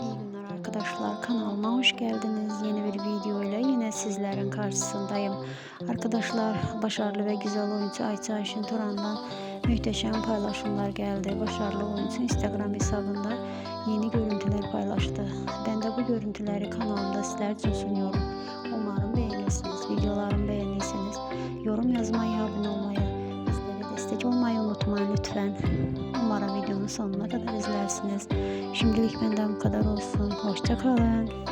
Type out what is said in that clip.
İyi günler arkadaşlar. Kanalıma hoş geldiniz. Yeni bir video ile yine sizlerin karşısındayım. Arkadaşlar başarılı ve güzel oyuncu Ayça Ayşin Turan'dan muhteşem paylaşımlar geldi. Başarılı oyuncu Instagram hesabında yeni görüntüler paylaştı. Ben de bu görüntüleri kanalımda sizler için sunuyorum. Umarım beğenirsiniz. Videolarımı olmayı unutmayın lütfen. Umarım videonun sonuna kadar izlersiniz. Şimdilik benden bu kadar olsun. Hoşçakalın.